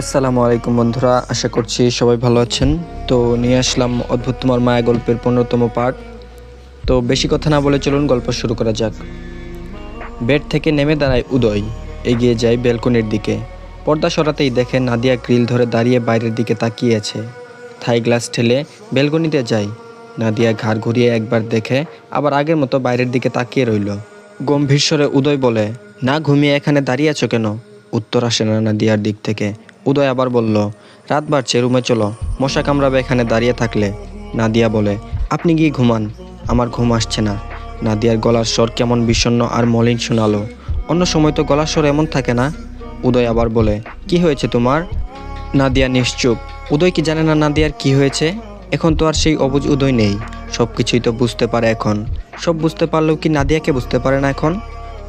আসসালামু আলাইকুম বন্ধুরা, আশা করছি সবাই ভালো আছেন। তো নিয়ে আসলাম অদ্ভুত তোমার মায়া গল্পের পনেরোতম পার্ট তো বেশি কথা না বলে চলুন গল্প শুরু করা যাক। বেড থেকে নেমে দাঁড়ায় উদয়, এগিয়ে যায় বেলকনির দিকে। পর্দা সরাতেই দেখে নাদিয়া গ্রিল ধরে দাঁড়িয়ে বাইরের দিকে তাকিয়ে আছে। থাই গ্লাস ঠেলে বেলকনিতে যায়। নাদিয়া ঘাড় ঘুরিয়ে একবার দেখে, আবার আগের মতো বাইরের দিকে তাকিয়ে রইল। গম্ভীর স্বরে উদয় বলে, না ঘুমিয়ে এখানে দাঁড়িয়ে আছো কেন? উত্তর আসে না নাদিয়ার দিক থেকে। উদয় আবার বলল, রাত বাড়ছে, রুমে চলো। মশা কামড়াবে এখানে দাঁড়িয়ে থাকলে। নাদিয়া বলে, আপনি গিয়ে ঘুমান। আমার ঘুম আসছে না। নাদিয়ার গলার স্বর কেমন বিষণ্ণ আর মলিন শোনালো। অন্য সময় তো গলার স্বর এমন থাকে না? উদয় আবার বলে, কি হয়েছে তোমার? নাদিয়া নিশ্চুপ। উদয় কি জানে না নাদিয়ার কি হয়েছে? এখন তো আর সেই অবুজ উদয় নেই। সব কিছুই তো বুঝতে পারে এখন। সব বুঝতে পারলেও কি নাদিয়াকে বুঝতে পারে না এখন?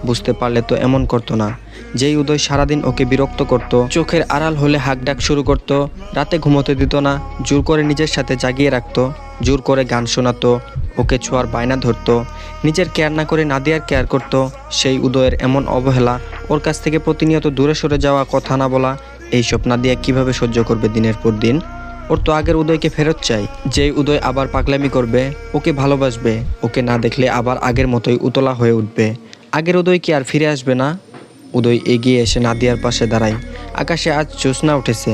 বুঝতে পারলে তো এমন করতো না। যেই উদয় সারাদিন ওকে বিরক্ত করত, চোখের আড়াল হলে হাঁক ডাক শুরু করত, রাতে ঘুমোতে দিত না, জোর করে নিজের সাথে জাগিয়ে রাখতো, জোর করে গান শোনাতো, ওকে ছোঁয়ার বায়না ধরতো, নিজের কেয়ার না করে নাদিয়ার কেয়ার করত, সেই উদয়ের এমন অবহেলা, ওর কাছ থেকে প্রতিনিয়ত দূরে সরে যাওয়া, কথা না বলা এইসব নাদিয়া কীভাবে সহ্য করবে দিনের পর দিন? ওর তো আগের উদয়কে ফেরত চাই, যেই উদয় আবার পাগলামি করবে, ওকে ভালোবাসবে, ওকে না দেখলে আবার আগের মতোই উতলা হয়ে উঠবে। আগের উদয় কি আর ফিরে আসবে না? উদয় এগিয়ে এসে নাদিয়ার পাশে দাঁড়ায়। আকাশে আজ জ্যোৎস্না উঠেছে।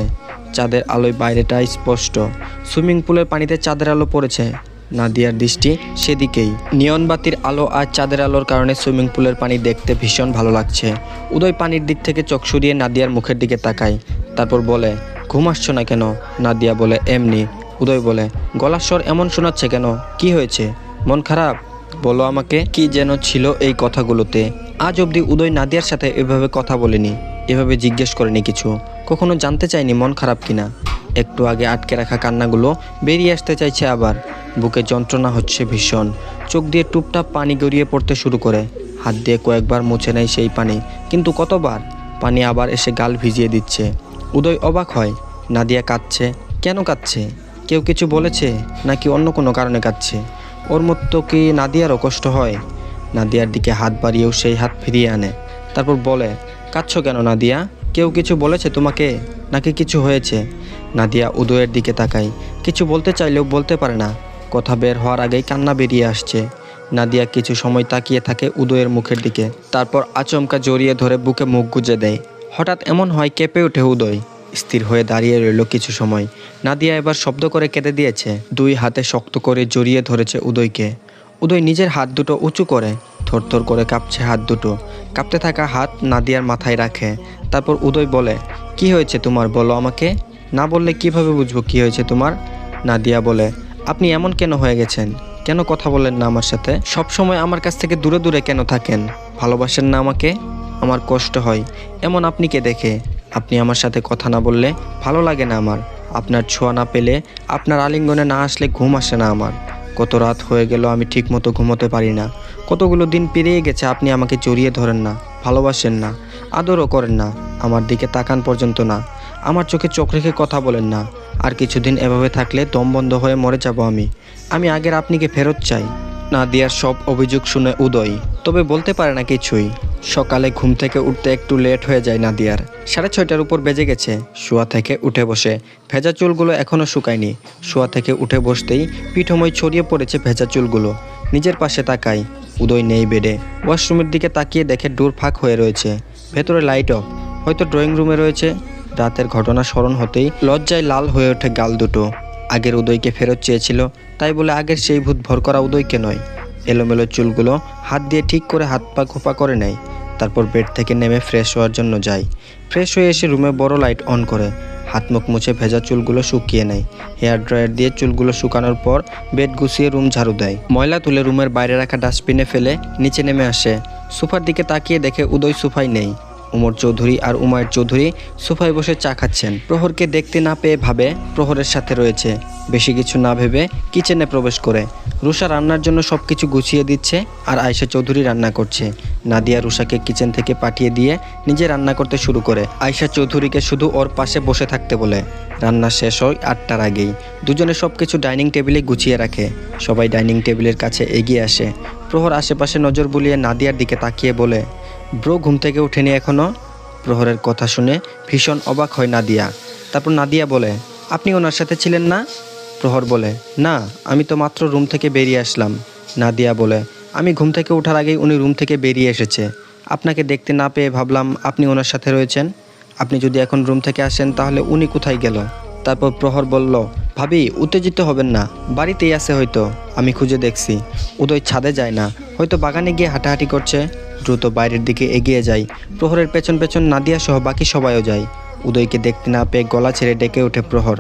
চাঁদের আলোয় বাইরেটা স্পষ্ট। সুইমিং পুলের পানিতে চাঁদের আলো পড়েছে। নাদিয়ার দৃষ্টি সেদিকেই। নিয়ন বাতির আলো আর চাঁদের আলোর কারণে সুইমিং পুলের পানি দেখতে ভীষণ ভালো লাগছে। উদয় পানির দিক থেকে চোখ সরিয়ে নাদিয়ার মুখের দিকে তাকায়। তারপর বলে, ঘুম আসছো না কেন? নাদিয়া বলে, এমনি। উদয় বলে, গলার স্বর এমন শোনাচ্ছে কেন? কি হয়েছে? মন খারাপ? বলো আমাকে, কি যেন ছিল এই কথাগুলোতে। আজ অবধি উদয় নাদিয়ার সাথে এভাবে কথা বলেনি, এভাবে জিজ্ঞেস করেনি কিছু। কখনো জানতে চাইনি মন খারাপ কিনা। একটু আগে আটকে রাখা কান্নাগুলো বেরিয়ে আসতে চাইছে আবার। বুকে যন্ত্রণা হচ্ছে ভীষণ। চোখ দিয়ে টুপটাপ পানি গড়িয়ে পড়তে শুরু করে। হাত দিয়ে কয়েকবার মুছে নেয় সেই পানি। কিন্তু কতবার? পানি আবার এসে গাল ভিজিয়ে দিচ্ছে। উদয় অবাক হয়, নাদিয়া কাঁদছে। কেন কাঁদছে? কেউ কিছু বলেছে? নাকি অন্য কোনো কারণে কাঁদছে? ওর মতো কি নাদিয়ারও কষ্ট হয়? নাদিয়ার দিকে হাত বাড়িয়েও সেই হাত ফিরিয়ে আনে। তারপর বলে, কাঁদছো কেন নাদিয়া? কেউ কিছু বলেছে তোমাকে? নাকি কিছু হয়েছে? নাদিয়া উদয়ের দিকে তাকায়। কিছু বলতে চাইলেও বলতে পারে না। কথা বের হওয়ার আগেই কান্না বেরিয়ে আসছে। নাদিয়া কিছু সময় তাকিয়ে থাকে উদয়ের মুখের দিকে। তারপর আচমকা জড়িয়ে ধরে বুকে মুখ গুজে দেয়। হঠাৎ এমন হয় কেঁপে ওঠে উদয়। স্থির হয়ে দাঁড়িয়ে রইল কিছু সময়। নাদিয়া এবার শব্দ করে কেঁদে দিয়েছে। দুই হাতে শক্ত করে জড়িয়ে ধরেছে উদয়কে। উদয় নিজের হাত দুটো উঁচু করে, থরথর করে কাঁপছে হাত দুটো। কাঁপতে থাকা হাত নাদিয়ার মাথায় রাখে। তারপর উদয় বলে, কি হয়েছে তোমার? বলো আমাকে। না বললে কীভাবে বুঝব কি হয়েছে তোমার? নাদিয়া বলে, আপনি এমন কেন হয়ে গেছেন? কেন কথা বলেন না আমার সাথে? সব সময় আমার কাছ থেকে দূরে দূরে কেন থাকেন? ভালোবাসেন না আমাকে? আমার কষ্ট হয়। এমন আপনি কে দেখে? আপনি আমার সাথে কথা না বললে ভালো লাগে না আমার। আপনার ছোঁয়া না পেলে আপনার আলিঙ্গনে না আসলে ঘুম আসে না আমার। কত রাত হয়ে গেল আমি ঠিকমতো ঘুমোতে পারি না। কতগুলো দিন পেরিয়ে গেছে আপনি আমাকে জড়িয়ে ধরেন না, ভালোবাসেন না, আদরও করেন না, আমার দিকে তাকান পর্যন্ত না। আমার চোখে চোখ রেখে কথা বলেন না, আর কিছুদিন এভাবে থাকলে দম বন্ধ হয়ে মরে যাব আমি। আমি আগের আপনিকে ফেরত চাই নাদিয়ার সব অভিযোগ শুনে উদয়। তবে বলতে পারে না কিছুই। সকালে ঘুম থেকে উঠতে একটু লেট হয়ে যায় নাদিয়ার। সাড়ে ছয়টার উপর বেজে গেছে। শোয়া থেকে উঠে বসে। ভেজা চুলগুলো এখনও শুকায়নি। শোয়া থেকে উঠে বসতেই পিঠময় ছড়িয়ে পড়েছে ভেজা চুলগুলো। নিজের পাশে তাকাই। উদয় নেই বেডে। ওয়াশরুমের দিকে তাকিয়ে দেখে ডোর ফাঁক হয়ে রয়েছে। ভেতরে লাইট অফ। হয়তো ড্রয়িং রুমে রয়েছে। রাতের ঘটনা স্মরণ হতেই লজ্জায় লাল হয়ে ওঠে গাল দুটো। আগের উদয়কে ফেরত চেয়েছিল। তাই বলে আগের সেই ভূত ভর করা উদয়কে নয়। এলোমেলো চুলগুলো হাত দিয়ে ঠিক করে হাত পা খোপা করে নেয়। তারপর বেড থেকে নেমে ফ্রেশ হওয়ার জন্য যায় ফ্রেশ হয়ে এসে রুমে বড় লাইট অন করে। হাত মুখ মুছে ভেজা চুলগুলো শুকিয়ে নেয়। হেয়ার ড্রায়ার দিয়ে চুলগুলো শুকানোর পর বেড গুছিয়ে রুম ঝাড়ু দেয়। ময়লা তুলে রুমের বাইরে রাখা ডাস্টবিনে ফেলে নিচে নেমে আসে। সোফার দিকে তাকিয়ে দেখে উদয় সোফাই নেই। উমর চৌধুরী আর উমায়ের চৌধুরী সোফায় বসে চা খাচ্ছেন। প্রহরকে দেখতে না পেয়ে ভাবে প্রহরের সাথে রয়েছে। বেশি কিছু না ভেবে কিচেনে প্রবেশ করে। রুষা রান্নার জন্য সব কিছু গুছিয়ে দিচ্ছে আর আয়শা চৌধুরী রান্না করছে। নাদিয়া রুষাকে কিচেন থেকে পাঠিয়ে দিয়ে নিজে রান্না করতে শুরু করে। আয়শা চৌধুরীকে শুধু ওর পাশে বসে থাকতে বলে। রান্না শেষ হয় আটটার আগেই। দুজনে সব কিছু ডাইনিং টেবিলে গুছিয়ে রাখে। সবাই ডাইনিং টেবিলের কাছে এগিয়ে আসে। প্রহর আশেপাশে নজর বুলিয়ে নাদিয়ার দিকে তাকিয়ে বলে ব্রো ঘুম থেকে ওঠেনি এখনও? প্রহরের কথা শুনে ভীষণ অবাক হয় নাদিয়া। তারপর নাদিয়া বলে, আপনি ওনার সাথে ছিলেন না? প্রহর বলে, না, আমি তো মাত্র রুম থেকে বেরিয়ে আসলাম। নাদিয়া বলে, আমি ঘুম থেকে ওঠার আগেই উনি রুম থেকে বেরিয়ে এসেছে। আপনাকে দেখতে না পেয়ে ভাবলাম আপনি ওনার সাথে রয়েছেন। আপনি যদি এখন রুম থেকে আসেন তাহলে উনি কোথায় গেল? তারপর প্রহর বলল, ভাবি, উত্তেজিত হবেন না। বাড়িতেই আছে হয়তো। আমি খুঁজে দেখছি। উদয় ছাদে যায় না। হয়তো বাগানে গিয়ে হাঁটাহাঁটি করছে। দ্রুত বাইরের দিকে এগিয়ে যায়। প্রহরের পেছন পেছন নাদিয়া সহ বাকি সবাইও যায়। উদয়কে দেখতে না পেয়ে গলা ছেড়ে ডেকে ওঠে প্রহর।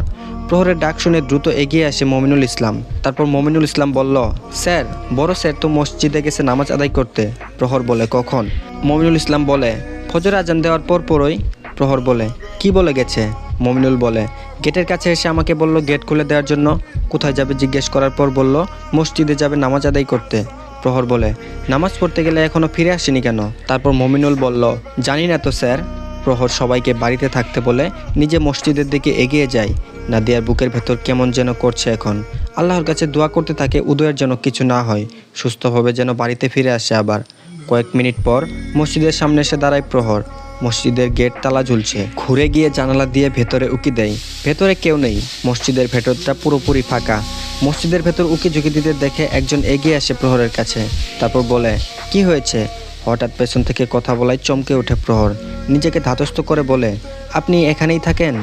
প্রহরের ডাক শুনে দ্রুত এগিয়ে আসে মমিনুল ইসলাম। তারপর মমিনুল ইসলাম বলল, স্যার, বড় স্যার তো মসজিদে গেছে নামাজ আদায় করতে। প্রহর বলে, কখন? মমিনুল ইসলাম বলে, ফজর আজান দেওয়ার পর পরই। প্রহর বলে, কি বলে গেছে? মমিনুল বলে, গেটের কাছে এসে আমাকে বলল গেট খুলে দেওয়ার জন্য। কোথায় যাবে জিজ্ঞেস করার পর বলল, মসজিদে যাবে নামাজ আদায় করতে। প্রহর বলে, নামাজ পড়তে গেলে এখনও ফিরে আসেনি কেন? তারপর মমিনুল বলল, জানি না তো, স্যার। প্রহর সবাইকে বাড়িতে থাকতে বলে, নিজে মসজিদের দিকে এগিয়ে যায় নাদিয়ার বুকের ভেতর কেমন যেন করছে এখন। আল্লাহর কাছে দোয়া করতে থাকে উদয়ের যেন কিছু না হয়। সুস্থভাবে যেন বাড়িতে ফিরে আসে আবার। কয়েক মিনিট পর মসজিদের সামনে এসে দাঁড়ায় প্রহর। মসজিদের গেট তালা ঝুলছে। ঘুরে গিয়ে জানালা দিয়ে ভেতরে উকি দেয়। ভেতরে কেউ নেই। মসজিদের ভেতরটা পুরোপুরি ফাঁকা। মসজিদের ভেতর উকি ঝুঁকি দিতে দেখে একজন এগিয়ে আসে প্রহরের কাছে। তারপর বলে, কি হয়েছে? হঠাৎ পেছন থেকে কথা বলায় চমকে ওঠে প্রহর। নিজেকে ধাতস্থ করে বলে, আপনি এখানেই থাকেন?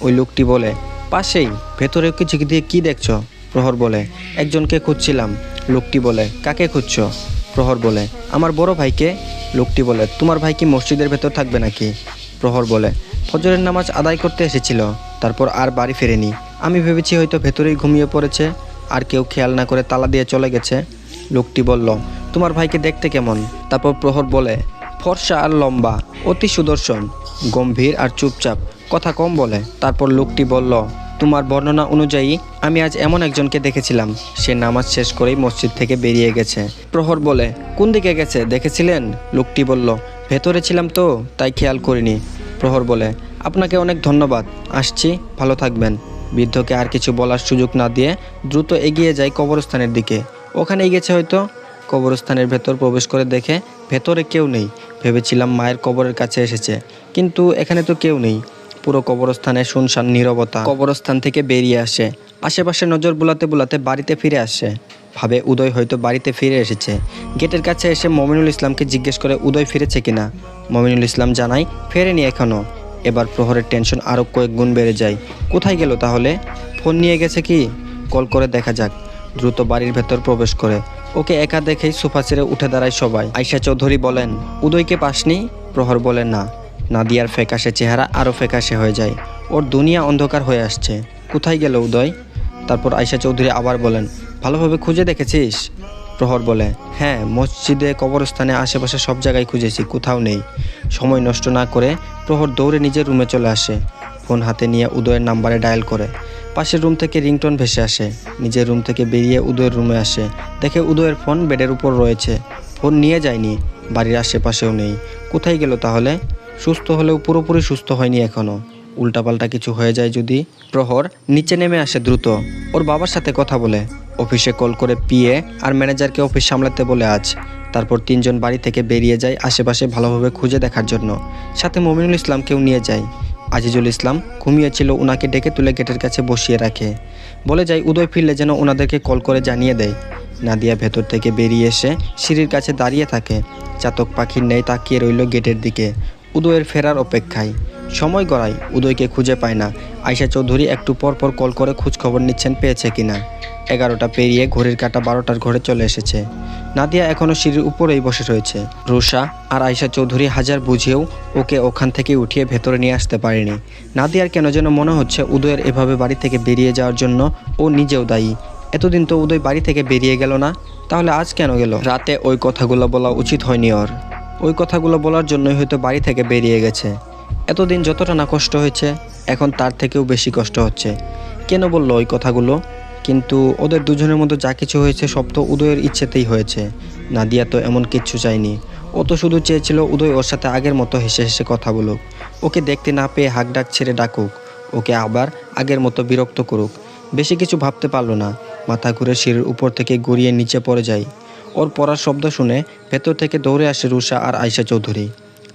ওই লোকটি বলে, পাশেই, ভেতরে উকি ঝুঁকি দিয়ে কি দেখছ? প্রহর বলে, একজনকে খুঁজছিলাম। লোকটি বলে, কাকে খুঁজছো? প্রহর বলে, আমার বড় ভাইকে। লোকটি বলে, তোমার ভাই কি মসজিদের ভেতর থাকবে নাকি? প্রহর বলে, ফজরের নামাজ আদায় করতে এসেছিল, তারপর আর বাড়ি ফেরেনি। আমি ভেবেছি হয়তো ভেতরেই ঘুমিয়ে পড়েছে, আর কেউ খেয়াল না করে তালা দিয়ে চলে গেছে। লোকটি বলল, তোমার ভাইকে দেখতে কেমন? তারপর প্রহর বলে, ফর্সা আর লম্বা, অতি সুদর্শন, গম্ভীর আর চুপচাপ, কথা কম বলে। তারপর লোকটি বলল, তোমার বর্ণনা অনুযায়ী আমি আজ এমন একজনকে দেখেছিলাম, সে নামাজ শেষ করেই মসজিদ থেকে বেরিয়ে গেছে। প্রহর বলে, কোন দিকে গেছে, দেখেছিলেন? লোকটি বলল, ভেতরে ছিলাম তো, তাই খেয়াল করিনি। প্রহর বলে, আপনাকে অনেক ধন্যবাদ, আসছি, ভালো থাকবেন। বৃদ্ধকে আর কিছু বলার সুযোগ না দিয়ে দ্রুত এগিয়ে যায় কবরস্থানের দিকে। ওখানে গেছে হয়তো। কবরস্থানের ভেতর প্রবেশ করে দেখে ভেতরে কেউ নেই। ভেবেছিলাম মায়ের কবরের কাছে এসেছে। কিন্তু এখানে তো কেউ নেই। পুরো কবরস্থানে শুনশান নীরবতা। কবরস্থান থেকে বেরিয়ে আসে। আশেপাশে নজর বুলাতে বুলাতে বাড়িতে ফিরে আসে। ভাবে উদয় হয়তো বাড়িতে ফিরে এসেছে। গেটের কাছে এসে মমিনুল ইসলামকে জিজ্ঞেস করে উদয় ফিরেছে কিনা। মমিনুল ইসলাম জানাই ফেরেনি এখনও এবার প্রহরের টেনশন আরও কয়েক গুণ বেড়ে যায়। কোথায় গেল তাহলে? ফোন নিয়ে গেছে কি? কল করে দেখা যাক। দ্রুত বাড়ির ভেতর প্রবেশ করে। ওকে একা দেখেই সোফা ছেড়ে উঠে দাঁড়ায় সবাই। আয়শা চৌধুরী বলেন, উদয়কে পাসনি? প্রহর বলেন, না। নাদিয়ার ফ্যাকাশে চেহারা আরও ফ্যাকাশে হয়ে যায়। ওর দুনিয়া অন্ধকার হয়ে আসছে। কোথায় গেল উদয়? তারপর আয়শা চৌধুরী আবার বলেন, ভালোভাবে খুঁজে দেখেছিস? প্রহর বলে হ্যাঁ মসজিদে, কবরস্থানে, আশেপাশে সব জায়গায় খুঁজেছি, কোথাও নেই। সময় নষ্ট না করে প্রহর দৌড়ে নিজের রুমে চলে আসে। ফোন হাতে নিয়ে উদয়ের নাম্বারে ডায়াল করে। পাশের রুম থেকে রিংটোন ভেসে আসে। নিজের রুম থেকে বেরিয়ে উদয়ের রুমে আসে। দেখে উদয়ের ফোন বেডের উপর রয়েছে। ফোন নিয়ে যায়নি, বাড়ির আশেপাশেও নেই। কোথায় গেল তাহলে? সুস্থ হলেও পুরোপুরি সুস্থ হয়নি এখনও উল্টাপাল্টা কিছু হয়ে যায় যদি প্রহর নিচে নেমে আসে দ্রুত। ওর বাবার সাথে কথা বলে অফিসে কল করে পিএ আর ম্যানেজারকে অফিস সামলাতে বলে আজ। তারপর তিনজন বাড়ি থেকে বেরিয়ে যায় আশেপাশে ভালোভাবে খুঁজে দেখার জন্য। সাথে মমিনুল ইসলামকেও নিয়ে যায়। আজিজুল ইসলাম ঘুমিয়েছিল ওনাকে ডেকে তুলে গেটের কাছে বসিয়ে রাখে। বলে যায়, উদয় ফিরলে যেন ওনাদেরকে কল করে জানিয়ে দেয়। নাদিয়া ভেতর থেকে বেরিয়ে এসে সিঁড়ির কাছে দাঁড়িয়ে থাকে। চাতক পাখির নেই তাকিয়ে রইল গেটের দিকে। উদয়ের ফেরার অপেক্ষায়। সময় গড়ায়, উদয়কে খুঁজে পায় না। আয়শা চৌধুরী একটু পর পর কল করে খোঁজ খবর নিচ্ছেন পেয়েছে কিনা এগারোটা পেরিয়ে ঘড়ির কাটা বারোটার ঘরে চলে এসেছে। নাদিয়া এখনও সিঁড়ির উপরেই বসে রয়েছে। রুষা আর আয়শা চৌধুরী হাজার বুঝেও ওকে ওখান থেকে উঠিয়ে ভেতরে নিয়ে আসতে পারেনি। নাদিয়ার কেন যেন মনে হচ্ছে উদয়ের এভাবে বাড়ি থেকে বেরিয়ে যাওয়ার জন্য ও নিজেও দায়ী। এতদিন তো উদয় বাড়ি থেকে বেরিয়ে গেল না, তাহলে আজ কেন গেল? রাতে ওই কথাগুলো বলা উচিত হয়নি ওর। ওই কথাগুলো বলার জন্যই হয়তো বাড়ি থেকে বেরিয়ে গেছে। এতদিন যতটা না কষ্ট হয়েছে, এখন তার থেকেও বেশি কষ্ট হচ্ছে। কেন বলল ওই কথাগুলো? কিন্তু ওদের দুজনের মধ্যে যা কিছু হয়েছে, সব তো উদয়ের ইচ্ছেতেই হয়েছে। নাদিয়া তো এমন কিচ্ছু চায়নি। ও তো শুধু চেয়েছিল উদয় ওর সাথে আগের মতো হেসে হেসে কথা বলুক। ওকে দেখতে না পেয়ে হাক ডাক ছেড়ে ডাকুক। ওকে আবার আগের মতো বিরক্ত করুক। বেশি কিছু ভাবতে পারল না। মাথা ঘুরে সিঁড়ির উপর থেকে গড়িয়ে নিচে পড়ে যায়। ওর পড়ার শব্দ শুনে ভেতর থেকে দৌড়ে আসে রুষা আর আয়শা চৌধুরী।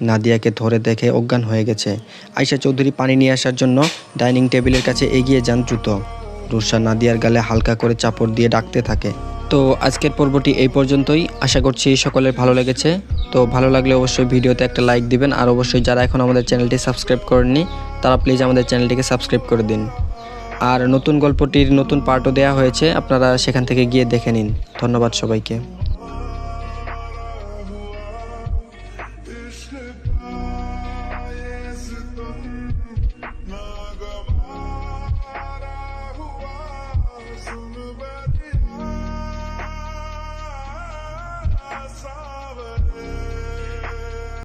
নাদিয়াকে ধরে দেখে অজ্ঞান হয়ে গেছে। আয়শা চৌধুরী পানি নিয়ে আসার জন্য ডাইনিং টেবিলের কাছে এগিয়ে যান দ্রুত। রুষা নাদিয়ার গালে হালকা করে চাপড় দিয়ে ডাকতে থাকে। তো আজকের পর্বটি এই পর্যন্তই। আশা করছি সকলের ভালো লেগেছে। তো ভালো লাগলে অবশ্যই ভিডিওতে একটা লাইক দিবেন। আর অবশ্যই যারা এখন আমাদের চ্যানেলটি সাবস্ক্রাইব করেননি, তারা প্লিজ আমাদের চ্যানেলটিকে সাবস্ক্রাইব করে দিন। আর নতুন গল্পটির নতুন পার্টও দেওয়া হয়েছে, আপনারা সেখান থেকে গিয়ে দেখে নিন। ধন্যবাদ সবাইকে।